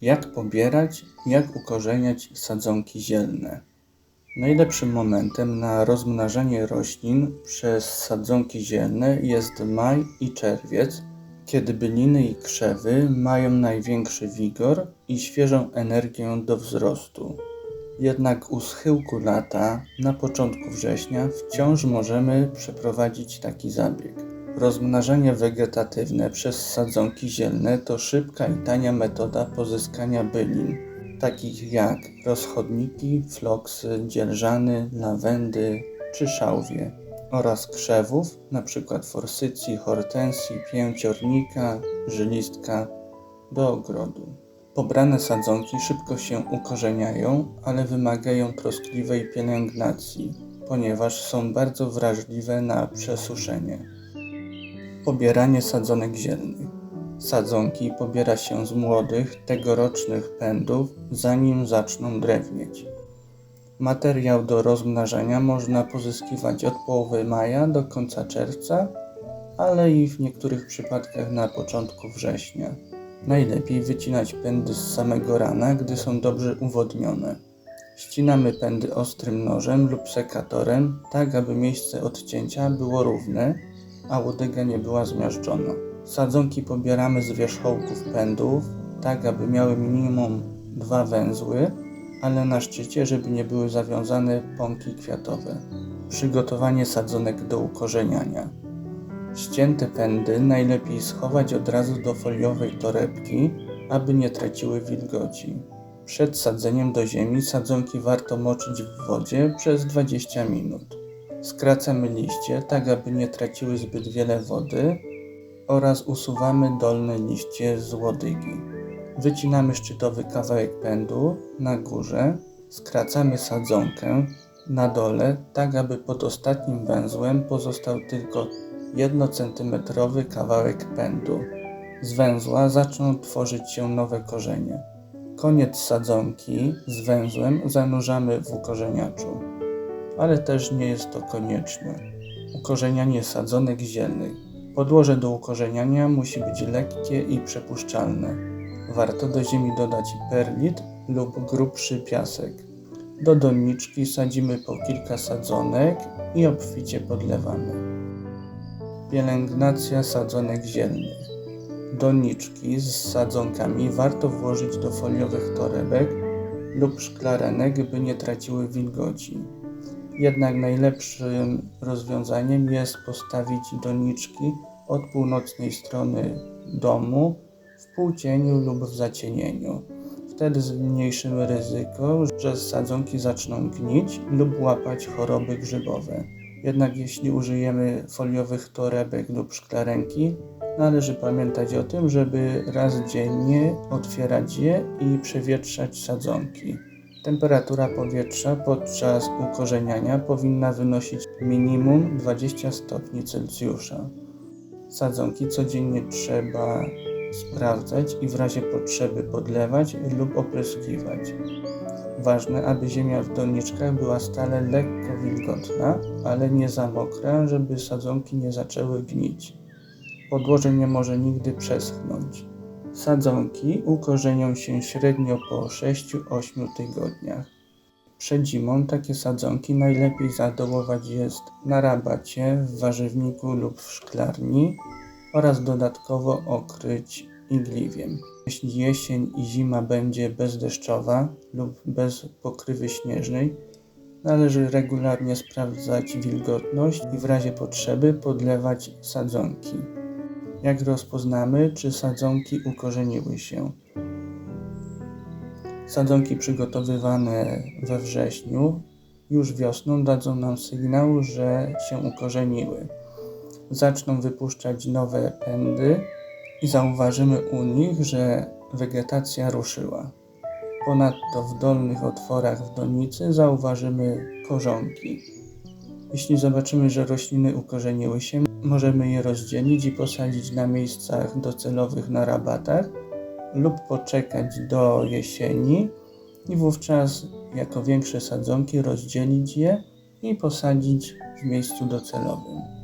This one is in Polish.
Jak pobierać, jak ukorzeniać sadzonki zielne? Najlepszym momentem na rozmnażanie roślin przez sadzonki zielne jest maj i czerwiec, kiedy byliny i krzewy mają największy wigor i świeżą energię do wzrostu. Jednak u schyłku lata, na początku września, wciąż możemy przeprowadzić taki zabieg. Rozmnażanie wegetatywne przez sadzonki zielne to szybka i tania metoda pozyskania bylin, takich jak rozchodniki, floksy, dzierżany, lawendy czy szałwie oraz krzewów, np. forsycji, hortensji, pięciornika, żylistka do ogrodu. Pobrane sadzonki szybko się ukorzeniają, ale wymagają troskliwej pielęgnacji, ponieważ są bardzo wrażliwe na przesuszenie. Pobieranie sadzonek zielnych. Sadzonki pobiera się z młodych, tegorocznych pędów, zanim zaczną drewnieć. Materiał do rozmnażania można pozyskiwać od połowy maja do końca czerwca, ale i w niektórych przypadkach na początku września. Najlepiej wycinać pędy z samego rana, gdy są dobrze uwodnione. Ścinamy pędy ostrym nożem lub sekatorem, tak aby miejsce odcięcia było równe, a łodyga nie była zmiażdżona. Sadzonki pobieramy z wierzchołków pędów, tak aby miały minimum dwa węzły, ale na szczycie, żeby nie były zawiązane pąki kwiatowe. Przygotowanie sadzonek do ukorzeniania. Ścięte pędy najlepiej schować od razu do foliowej torebki, aby nie traciły wilgoci. Przed sadzeniem do ziemi sadzonki warto moczyć w wodzie przez 20 minut. Skracamy liście, tak aby nie traciły zbyt wiele wody oraz usuwamy dolne liście z łodygi. Wycinamy szczytowy kawałek pędu na górze, skracamy sadzonkę na dole, tak aby pod ostatnim węzłem pozostał tylko 1 cm kawałek pędu. Z węzła zaczną tworzyć się nowe korzenie. Koniec sadzonki z węzłem zanurzamy w ukorzeniaczu, ale też nie jest to konieczne. Ukorzenianie sadzonek zielnych. Podłoże do ukorzeniania musi być lekkie i przepuszczalne. Warto do ziemi dodać perlit lub grubszy piasek. Do doniczki sadzimy po kilka sadzonek i obficie podlewamy. Pielęgnacja sadzonek zielnych. Doniczki z sadzonkami warto włożyć do foliowych torebek lub szklarenek, by nie traciły wilgoci. Jednak najlepszym rozwiązaniem jest postawić doniczki od północnej strony domu w półcieniu lub w zacienieniu. Wtedy zmniejszymy ryzyko, że sadzonki zaczną gnić lub łapać choroby grzybowe. Jednak jeśli użyjemy foliowych torebek lub szklarenki, należy pamiętać o tym, żeby raz dziennie otwierać je i przewietrzać sadzonki. Temperatura powietrza podczas ukorzeniania powinna wynosić minimum 20 stopni Celsjusza. Sadzonki codziennie trzeba sprawdzać i w razie potrzeby podlewać lub opryskiwać. Ważne, aby ziemia w doniczkach była stale lekko wilgotna, ale nie za mokra, żeby sadzonki nie zaczęły gnić. Podłoże nie może nigdy przeschnąć. Sadzonki ukorzenią się średnio po 6-8 tygodniach. Przed zimą takie sadzonki najlepiej zadołować jest na rabacie, w warzywniku lub w szklarni oraz dodatkowo okryć igliwiem. Jeśli jesień i zima będzie bezdeszczowa lub bez pokrywy śnieżnej, należy regularnie sprawdzać wilgotność i w razie potrzeby podlewać sadzonki. Jak rozpoznamy, czy sadzonki ukorzeniły się? Sadzonki przygotowywane we wrześniu już wiosną dadzą nam sygnał, że się ukorzeniły. Zaczną wypuszczać nowe pędy i zauważymy u nich, że wegetacja ruszyła. Ponadto w dolnych otworach w donicy zauważymy korzonki. Jeśli zobaczymy, że rośliny ukorzeniły się, możemy je rozdzielić i posadzić na miejscach docelowych na rabatach lub poczekać do jesieni i wówczas jako większe sadzonki rozdzielić je i posadzić w miejscu docelowym.